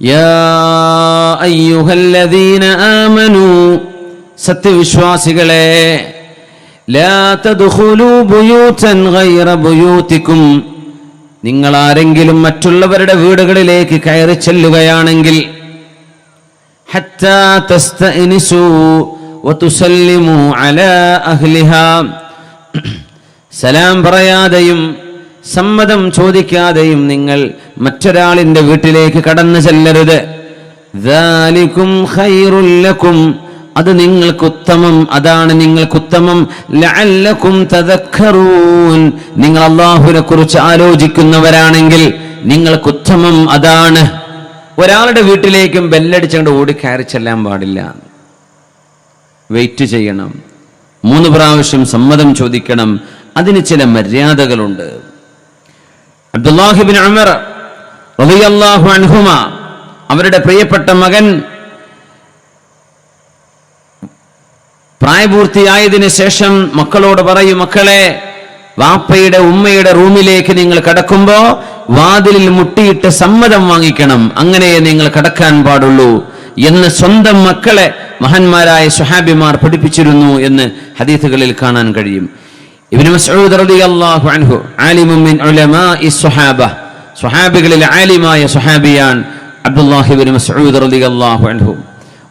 യാ الذين امنوا സത്യവിശ്വാസികളെ നിങ്ങൾ ആരെങ്കിലും മറ്റുള്ളവരുടെ വീടുകളിലേക്ക് കയറി ചെല്ലുകയാണെങ്കിൽ സലാം പറയാതെയും സമ്മതം ചോദിക്കാതെയും നിങ്ങൾ മറ്റൊരാളിന്റെ വീട്ടിലേക്ക് കടന്നു ചെല്ലരുത് ും. അത് നിങ്ങൾക്ക് ഉത്തമം. അതാണ് നിങ്ങൾക്ക് ഉത്തമം. ലഅല്ലക്കും തദക്കറൂൻ. നിങ്ങൾ അള്ളാഹുവിനെ കുറിച്ച് ആലോചിക്കുന്നവരാണെങ്കിൽ നിങ്ങൾക്ക് ഉത്തമം അതാണ്. ഒരാളുടെ വീട്ടിലേക്കും ബെല്ലടിച്ചുകൊണ്ട് ഓടി കയറി ചെല്ലാൻ പാടില്ല. വെയിറ്റ് ചെയ്യണം. മൂന്ന് പ്രാവശ്യം സമ്മതം ചോദിക്കണം. അതിന് ചില മര്യാദകളുണ്ട്. അബ്ദുല്ലാഹിബിൻ അമർ റളിയല്ലാഹു അൻഹുമ അവരുടെ പ്രിയപ്പെട്ട മകൻ പ്രായപൂർത്തിയായതിനു ശേഷം മക്കളോട് പറയും മക്കളെ വാപ്പയുടെ ഉമ്മയുടെ റൂമിലേക്ക് നിങ്ങൾ കടക്കുമ്പോ വാതിലിൽ മുട്ടിയിട്ട് സമ്മതം വാങ്ങിക്കണം. അങ്ങനെ നിങ്ങൾ കടക്കാൻ പാടുള്ളൂ. എന്ന് സ്വന്തം മക്കളെ മഹാന്മാരായ സുഹാബിമാർ പഠിപ്പിച്ചിരുന്നു എന്ന് ഹദീസുകളിൽ കാണാൻ കഴിയും. ഇബ്നു മസ്ഊദ് റളിയല്ലാഹു അൻഹു ആലിമുൻ മിൻ ഉലമാഇ സ്വഹാബ. സ്വഹാബികളിൽ ആലിമായ സ്വഹാബിയാൻ അബ്ദുല്ലാഹി മസ്ഊദ് റളിയല്ലാഹു അൻഹു.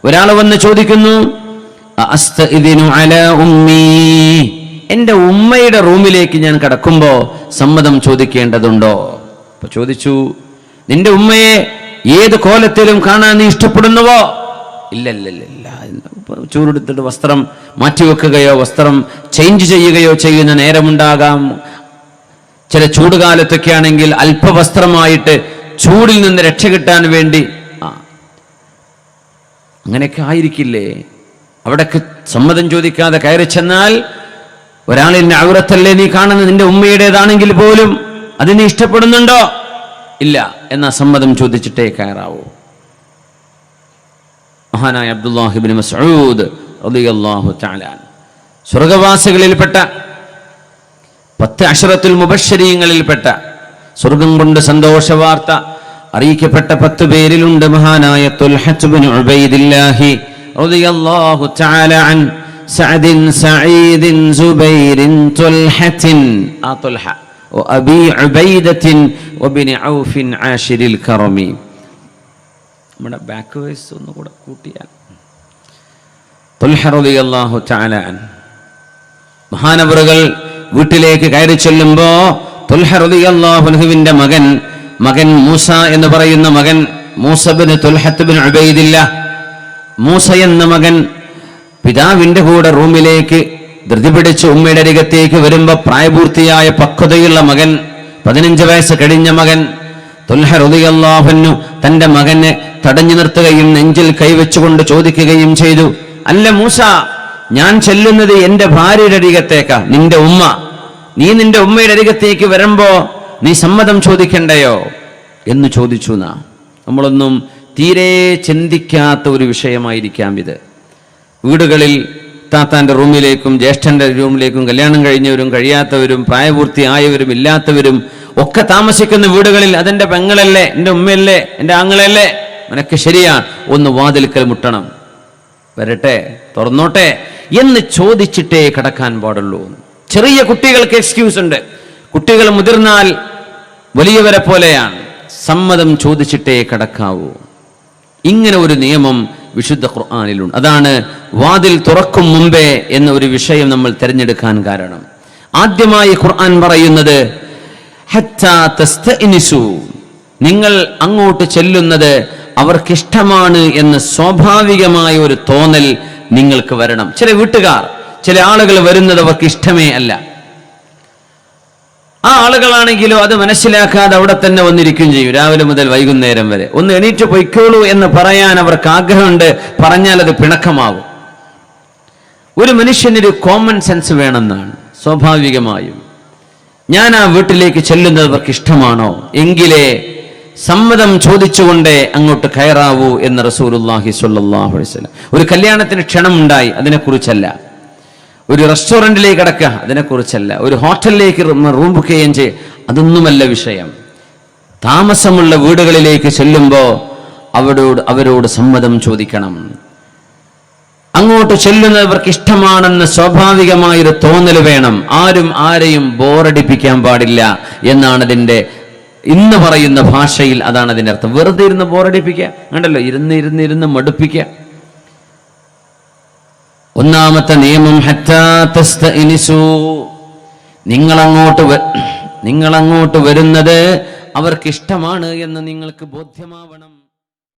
ഒരാൾ വന്ന് ചോദിക്കുന്നു അസ്തഇദിനു അലാ ഉമ്മീ? എന്റെ ഉമ്മയുടെ റൂമിലേക്ക് ഞാൻ കടക്കുമ്പോൾ സമ്മതം ചോദിക്കേണ്ടതുണ്ടോ? അപ്പൊ ചോദിച്ചു നിന്റെ ഉമ്മയെ ഏത് കോലത്തിലും കാണാൻ നീ ഇഷ്ടപ്പെടുന്നുവോ? ഇല്ല ഇല്ല ഇല്ല ചൂടെടുത്തിട്ട് വസ്ത്രം മാറ്റിവെക്കുകയോ വസ്ത്രം ചേഞ്ച് ചെയ്യുകയോ ചെയ്യുന്ന നേരമുണ്ടാകാം. ചില ചൂടുകാലത്തൊക്കെ ആണെങ്കിൽ അല്പവസ്ത്രമായിട്ട് ചൂടിൽ നിന്ന് രക്ഷ കിട്ടാൻ വേണ്ടി അങ്ങനെയൊക്കെ ആയിരിക്കില്ലേ? അവിടേക്ക് സമ്മതം ചോദിക്കാതെ കയറി ചെന്നാൽ ഒരാളിന്റെ ഔറത്തല്ലേ നീ കാണുന്നത്? നിന്റെ ഉമ്മയുടേതാണെങ്കിൽ പോലും അത് നീ ഇഷ്ടപ്പെടുന്നുണ്ടോ? ഇല്ല എന്നാ സമ്മതം ചോദിച്ചിട്ടേ കയറാവൂ. മഹാനായ അബ്ദുല്ലാഹിബിൻ മസ്ഊദ് റളിയല്ലാഹു തആല അൻഹു. സ്വർഗവാസികളിൽപ്പെട്ട പത്ത് അഷറത്തുൽ മുബശ്ശരീങ്ങളിൽപ്പെട്ട സ്വർഗം കൊണ്ട് സന്തോഷ വാർത്ത അറിയിക്കപ്പെട്ട പത്ത് പേരിലുണ്ട് മഹാനായ തുൽഹത്ത് ബിൻ ഉബൈദില്ലാഹി റളിയല്ലാഹു തആല അൻ സഅദിൻ സഈദിൻ സുബൈരിൻ തുൽഹത്തിൻ ആ തുൽഹ وأبي عبيدة وبن عوف عاشر الكرم നമ്മുടെ ബാക്ക് വേഴ്സ് ഒന്നുകൂടെ കൂട്ടിയാൽ. മഹാനപുറകൾ വീട്ടിലേക്ക് കയറി ചെല്ലുമ്പോ മകൻ മകൻ മൂസ എന്ന് പറയുന്ന മകൻ മൂസബിന് തുൽഹത്തുബിൻ ഉബൈദില്ല. മൂസ എന്ന മകൻ പിതാവിന്റെ കൂടെ റൂമിലേക്ക് ധൃതി പിടിച്ച് ഉമ്മയുടെ അരികത്തേക്ക് വരുമ്പോൾ പ്രായപൂർത്തിയായ പക്വതയുള്ള മകൻ പതിനഞ്ച് വയസ്സ് കഴിഞ്ഞ മകൻ തുൽഹറുദിയല്ലാഹുന്നു തന്റെ മകനെ തടഞ്ഞു നിർത്തുകയും നെഞ്ചിൽ കൈവച്ചുകൊണ്ട് ചോദിക്കുകയും ചെയ്തു അല്ല മൂസ ഞാൻ ചെല്ലുന്നത് എന്റെ ഭാര്യയുടെ അരികത്തേക്കാ നിന്റെ ഉമ്മ. നീ നിന്റെ ഉമ്മയുടെ അരികത്തേക്ക് വരുമ്പോ നീ സമ്മതം ചോദിക്കണ്ടയോ? എന്ന് ചോദിച്ചു നാ. നമ്മളൊന്നും തീരെ ചിന്തിക്കാത്ത ഒരു വിഷയമായിരിക്കാം ഇത്. വീടുകളിൽ താത്താന്റെ റൂമിലേക്കും ജ്യേഷ്ഠന്റെ റൂമിലേക്കും കല്യാണം കഴിഞ്ഞവരും കഴിയാത്തവരും പ്രായപൂർത്തിയായവരും ഇല്ലാത്തവരും ഒക്കെ താമസിക്കുന്ന വീടുകളിൽ അതെന്റെ പെങ്ങളല്ലേ എന്റെ ഉമ്മയല്ലേ എന്റെ ആങ്ങളല്ലേ? നിനക്ക് ശരിയാണ് ഒന്ന് വാതിൽക്കൽ മുട്ടണം. വരട്ടെ തുറന്നോട്ടെ എന്ന് ചോദിച്ചിട്ടേ കടക്കാൻ പാടുള്ളൂ. ചെറിയ കുട്ടികൾക്ക് എക്സ്ക്യൂസ് ഉണ്ട്. കുട്ടികൾ മുതിർന്നാൽ വലിയവരെ പോലെയാണ്. സമ്മതം ചോദിച്ചിട്ടേ കടക്കാവൂ. ഇങ്ങനെ ഒരു നിയമം വിശുദ്ധ ഖുർആാനിലുണ്ട്. അതാണ് വാതിൽ തുറക്കും മുമ്പേ എന്ന ഒരു വിഷയം നമ്മൾ തിരഞ്ഞെടുക്കാൻ കാരണം. ആദ്യമായി ഖുർആൻ പറയുന്നത്. നിങ്ങൾ അങ്ങോട്ട് ചെല്ലുന്നത് അവർക്കിഷ്ടമാണ് എന്ന് സ്വാഭാവികമായ ഒരു തോന്നൽ നിങ്ങൾക്ക് വരണം. ചില വീട്ടുകാർ ചില ആളുകൾ വരുന്നത് അവർക്ക് ഇഷ്ടമേ അല്ല. ആ ആളുകളാണെങ്കിലും അത് മനസ്സിലാക്കാതെ അവിടെ തന്നെ വന്നിരിക്കും ചെയ്യും രാവിലെ മുതൽ വൈകുന്നേരം വരെ. ഒന്ന് എണീറ്റ് പൊയ്ക്കോളൂ എന്ന് പറയാൻ അവർക്ക് ആഗ്രഹമുണ്ട് പറഞ്ഞാൽ അത് പിണക്കമാകും ഒരു മനുഷ്യനൊരു കോമൺ സെൻസ് വേണമെന്നാണ് സ്വാഭാവികമായും. ഞാൻ ആ വീട്ടിലേക്ക് ചെല്ലുന്നത് അവർക്ക് ഇഷ്ടമാണോ? എങ്കിലേ സമ്മതം ചോദിച്ചുകൊണ്ടേ അങ്ങോട്ട് കയറാവൂ എന്ന് റസൂലുള്ളാഹി സ്വല്ലല്ലാഹു അലൈഹി വസല്ലം. ഒരു കല്യാണത്തിന് ക്ഷണമുണ്ടായി അതിനെക്കുറിച്ചല്ല. ഒരു റെസ്റ്റോറന്റിലേക്ക് കിടക്കുക. അതിനെക്കുറിച്ചല്ല. ഒരു ഹോട്ടലിലേക്ക് റൂം ബുക്ക് ചെയ്യുകയും ചെയ്യുക അതൊന്നുമല്ല വിഷയം. താമസമുള്ള വീടുകളിലേക്ക് ചെല്ലുമ്പോൾ അവരോട് അവരോട് സമ്മതം ചോദിക്കണം. അങ്ങോട്ട് ചെല്ലുന്നവർക്ക് ഇഷ്ടമാണെന്ന് സ്വാഭാവികമായൊരു തോന്നൽ വേണം. ആരും ആരെയും ബോറടിപ്പിക്കാൻ പാടില്ല എന്നാണ് അതിന്റെ ഇന്ന് പറയുന്ന ഭാഷയിൽ അതാണ് അതിന്റെ അർത്ഥം. വെറുതെ ഇരുന്ന് ബോറടിപ്പിക്കുക. കണ്ടല്ലോ? ഇരുന്ന് ഇരുന്ന് ഇരുന്ന് മടുപ്പിക്കുക. ഒന്നാമത്തെ നിയമം ഹത്താ തസ്തഇനിസൂ. നിങ്ങളങ്ങോട്ട് നിങ്ങളങ്ങോട്ട് വരുന്നത് അവർക്കിഷ്ടമാണ് എന്ന് നിങ്ങൾക്ക് ബോധ്യമാവണം